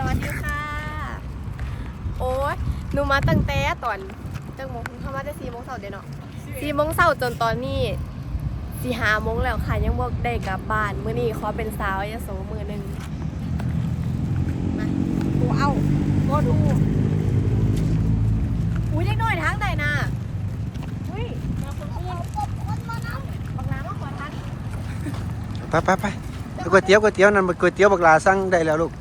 สวัสดีค่ะ โอ้ยหนูมาตั้งแต่ตอนจังโมงเข้ามาได้สี่โมงเช้าเดี๋ยวเนาะสี่โมงเช้าจนตอนนี้สี่ห้าโมงแล้วค่ะยังบอกได้กลับบ้านมื้อนี้ขอเป็นสาวยโสมือหนึ่งมาดูเอาก็ดูอุ้ยเล็กน้อยทางใดน่ะอุ้ยมาคนอื่นบักน้ำมาขอทานไปไปไปก๋วยเตี๋ยวก๋วยเตี๋ยวนั่นก๋วยเตี๋ยวบักลาสั่งได้แล้วลูก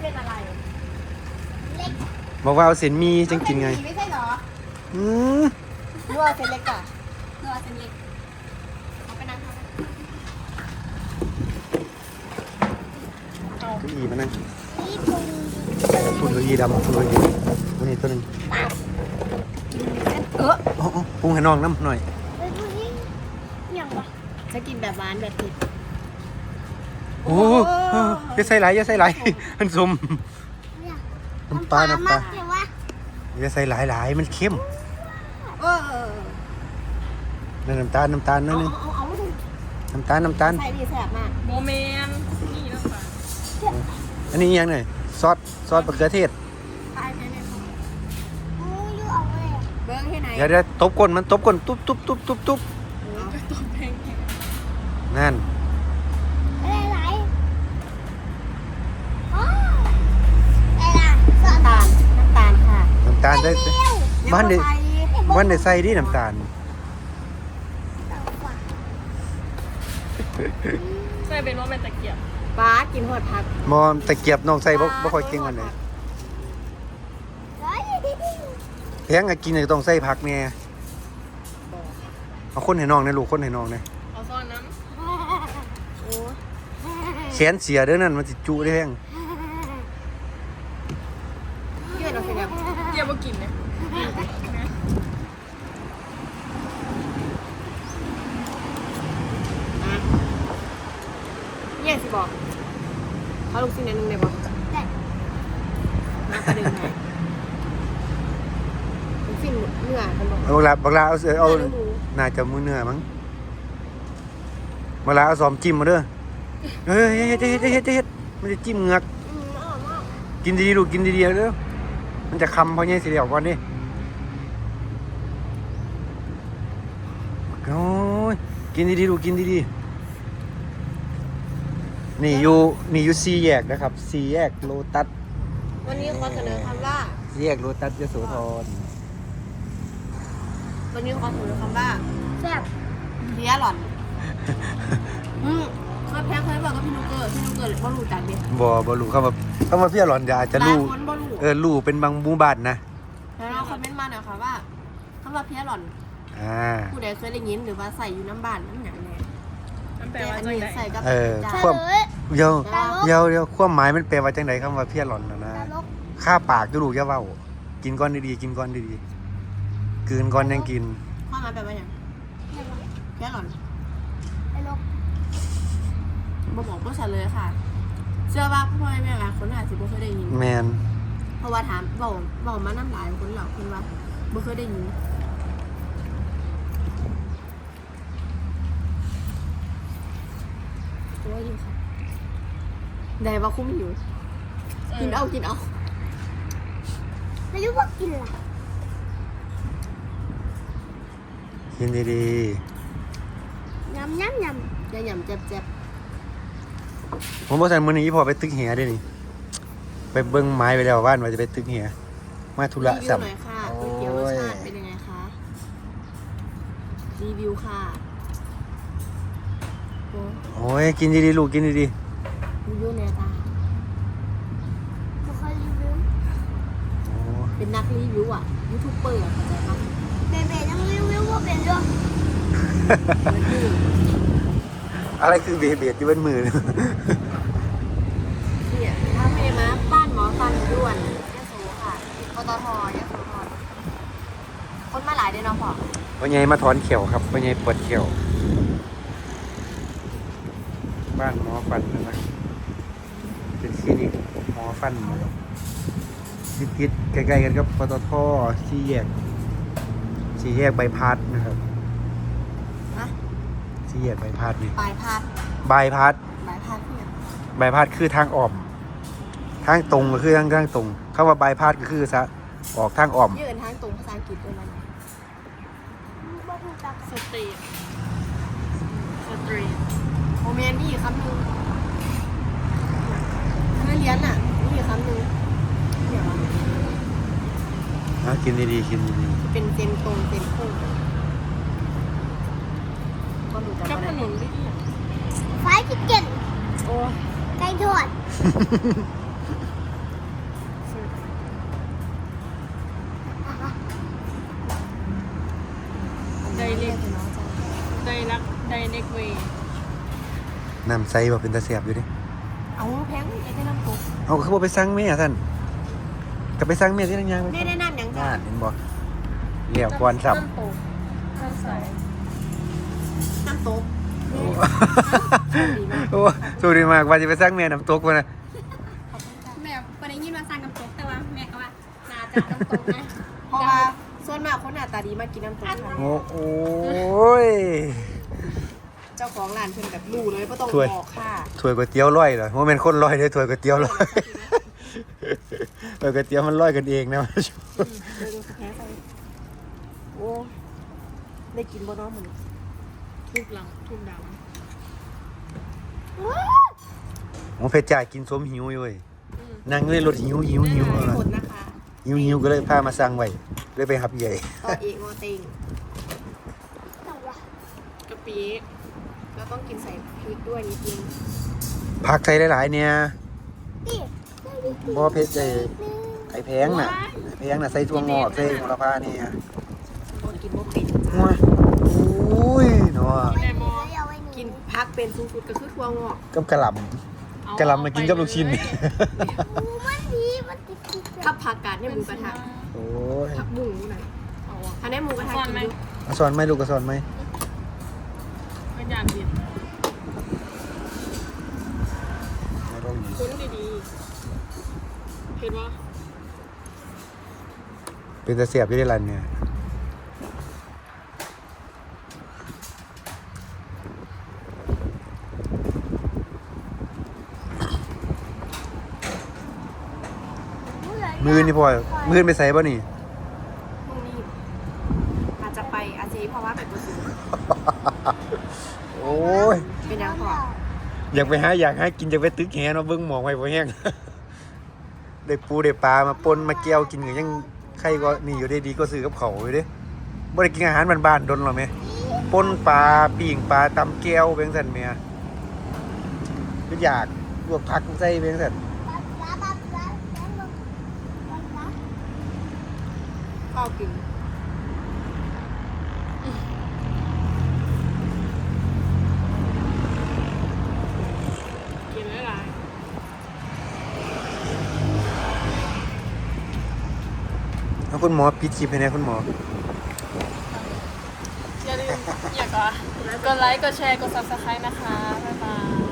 เป็นอะไร บอกว่าเอาเส้นหมีจังกินไงไม่ใช่เหรออืมนัวเส้นเล็กอะนัวเส้นเล็กเอาไปนั่งทำเก้าอี้มานั่งฝุ่นเก้าอี้ดำฝุ่นเก้าอี้ตัวนี้ตัวหนึงเอออ๋ออ๋อปรุงให้น้องน้ำหน่อยจะกินแบบหวานแบบเผ็ด โอ้โหเอออย่าใส่หลายอย่าใส่หลายมันสม น้ำปลาน้ำปลาอย่าใส่หลายหลายมันเค็มเออนั่นน้ำตาลน้ำตาลนั่นเอานึงเอาเอาไม่ถูกน้ำตาลน้ำตาลใส่ดีแสบมากโมเมนนี่แล้วค่ะอันนี้ยังไงซอสซอสมะเขือเทศตายไปเนี่ยเบิ้งที่ไหนเดี๋ยวเดี๋ยวตบก้นมันตบก้นตุ๊บตุ๊บตุ๊บตุ๊บตุ๊บก็ตัวเพลงนั่นน้ำตาลน้ำตาลค่ะ น้ำตาลได้ บ้านเด็ใส่บ้านเด็ใส่ดิน้ำตาลใช่เป็นว่าเป็นตะเกียบป้ากินหอดผักมอมตะเกียบน้องใส่บ่บ่ค่อยเก่งกันเลยแพงก็กินก็ต้องใส่ผักแน่เอาคนให้น้องนะลูกคนให้น้องนะเอาซ่อนน้โอ้แขนเสียเด้อนั่นมันสิจุได้แพงเยื่อเราเสียบำเกียบว่ากินเนี่ย เยื่อสิบอกเขาลูกชิ้นอันหนึงได้บอกได้ มาประเด็นไหนลูกชิ้นเนื้อกันบอกเอาบักลาบักลาเอาเสือเอาเนื้อหมูน่าจะมือเนื้อมั้งบักลาเอาซ้อมจิ้มมาเด้อเฮ้ยเฮ็ดเฮ็ดเฮ็ดเฮ็ดเฮ็ดมันจะจิ้มเหงือกอืมอร่อยมากกินดีๆลูกกินดีๆเด้อมันจะคำเพราะงี้สิเดียวก่อนดิโอ้ย กินดีๆลูกกินดีๆนี่อยู่นี่อยู่สี่แยกนะครับสี่แยกโลตัสวันนี้ขอเสนอคำว่าสี่แยกโลตัสยโสธรวันนี้ขอเสนอคำว่าแซ่บเลียหล่อนอืมเคยแพ้เคยบอกกับพี่นุกเกอร์พี่นุกเกอร์เลยว่ารู้จักดิบ่บ่รู้คำว่าคำว่าพี่อร่อนจะอาจจะรู้บางคนบ่รู้เออรู้เป็นบางหมู่บ้านนะ แล้วเราคอมเมนต์มาหน่อยค่ะว่าคำว่าเพี้ยหล่อน อ่า ผู้ใดเคยได้ยินหรือว่าใส่อยู่น้ำบ้านน้ำหนังแน่น้ำแปลแต่ว่าอันจังนี้ไดใส่กับเออ จ้าควบ เดี๋ยวจ้าเดี๋ยวเดี๋ยวความหมายมันแปลว่าจังไดคำว่าพี่อร่อนนะนะค่าปากดูลูกอย่าเว้า กินก่อนดีๆกินก่อนดีๆกลืนก่อนยังกินข้อมาแปลว่าอย่างเพี้ยหล่อนบ่บอกบ่ชัดเลยค่ะ เชื่อว่าพ่อแม่หลายคนอาจจะบ่เคยได้ยิน แมนเพราะว่าถามบอกบอกมาน้ำหลายคนเหล่าคนว่าบ่เคยได้ยินโอ้ยอยู่ค่ะ ได้ว่าคุ้มอยู่ กินเอากินเอาไม่รู้ว่ากินอะไรกินดียำยำยอย่าหย่ำเจ็บเจ็บๆ ผมบอกสันมื้อนี้พอไปตึกเหียได้นี่ ไปเบิ่งไม้ไปแล้วบ้านว่าจะไปตึกเหียมาธุระรีวิวสับหน่อยค่ะก๋วยเตี๋ยวรสชาติเป็นยังไงคะรีวิวค่ะโอ้โอ้ยกินดีๆลูกกินดี รีวิวแนตาำไม่ค่อยรีวิวๆโอ้เป็นนักรีวิวอะยูทูบเบอร์อะเข้าใจปะเบเบ้ต้องรีวิวว่าเป็นเรื่องมันคืออะไรคือเบียดเบียดอยู่บนมือเนี่ยเนี่ยถ้าไม่มาบ้านหมอฟันด่วนยะโสค่ะปตทยะโสธรคนมาหลายเดือนเนาะพ่อพ่อใหญ่มาถอนเขียวครับพ่อใหญ่ปวดเขียว บ้านหมอฟันนะครับ เป็นคลินิกหมอฟันยิดยิดๆใกล้ๆกันกับปตทสี่แยกสี่แยกใบพัดนะครับนะสี่แยกใบายพาดนี่ปลายพาดใบายพาดปลายพาดเนี่ยใบายพาดคือทางอ้อม ทางตรงก็คือทางทางตรงคำว่าใบายพาดก็คือซะออกทางอ้อม ยืนทางตรงภาษาอังกฤษด้วยมันบ่รู้จักสตรีทสตรีทโมเมนต์มีอีกคำหนึ่งถ้าเรียนอะมีอีกคำหนึ่งเดี๋ยวอะ นะ กินดีๆกินดีเป็นเซนตรงเซนโค้งก็รู้จักกับถว่านนดิไฟชิคเก้นโอ้ไก่ทอดไดเรกไดรักไดเรกเวย์ๆน้ำใสบ่เป็นตาเสียบอยู่ดิเอาแพงไอ้ได้น้ำตกเอาคือบ่ไปสั่งแม่ท่านก็ไปสั่งแม่ที่นั่นยังไม่ได้น้ำหยั งจ้ะงานเห็นบ่เลี้ยวก่อนซ้ำ น้ำตกน้ำใสน้ำตกโอ้โอ้สู้ดีมากว่าจะไปสั่งแม่น้ำตกมานะแม่ประเด็นยินมาสั่งกับโต๊ะแต่ว่าแม่ก็ว่านาจะกับโต๊ะนะเพราะว่าส่วนมากคนหน้าตาดีมากินน้ำตกค่ะโอ้โอ้ย เจ้าของร้านเพิ่นแบบรู้เลยว่าต้องถ้วย บอกค่ะ ถ้วยก๋วยเตี๋ยวร้อยเหรอว่าเป็นคนร้อยเด้อถ้วยก๋วยเตี๋ยวร้อย ถ้วยก๋วยเตี๋ยวมันร้อยกันเองนะเดินแพ้ไปโอ้ได้กินบ่เน้องมันทุกหลังทุกดาวโอ้เพชรจ่ายกินสมหิวอยู่เว้ยนั่งอยู่ในรถหิวหิวหิวขนนะคะหิวหิวก็เลยพามาสั่งไว้เลยไปหับใหญ่ต่อเอกงอเต็งกะปิแล้วต้องกินใส่พริกด้วยนิดนึงผักใส่หลายๆเนี่ยนี่ บ่เพชรไอ้ไอ้แพงน่ะไอ้แพงน่ะใส่ถั่วงอกใส่โหระพาเนี่ยคนกินบ่เป็นโอ้ยโอ้ยเนาะแม่บอเอาไว้นี่กินพักเป็นสูงสุดก็คือทั่วงอกกับกะหล่ำกะหล่ำมากินกับลูกชิ้นอู้มันดีมันติดติดถ้าผักกาดเนี่ยหมูกระทะโอ้ยผักบุ้งนี่นะเอาอะถ้าได้หมูกระทะซ่อนกินไหมดูเอาสอนไหมลูกก็สอนไหมพยายามบิดไม่ ๆเห็นว่าเป็นตะเสียบอยู่ในร้านเนี่ยมือนี่พ่อมือไปใส่ป่ะนี่พรุ่งนี้อาจจะไปอาจจะเพราะว่าเป็นตัวสูงโอ้ยเป็นยังพออยากไปหาอยากให้กินอยากไปตึกแหเนาะเบิ่งหมองไว้บ่แห้ง ได้ปูได้ปลามาปนมาเกี่ยวกินก็ยังใครก็นี่อยู่ได้ดีก็ซื้อกับเขาอยู่เด้บ่ได้กินอาหารบ้านๆดนหรอแม่ปนปลาปิ่งปลาตำแก้วเบงสันแม่ก็อยากลวกผักใส่เบงสันข้าวกิน กินหลาย เอา คุณหมอปิดคลิปให้แน่คุณหมอ อย่าลืมอย่ากดกดไลค์ กดแชร์ กด subscribe นะคะ บ๊ายบาย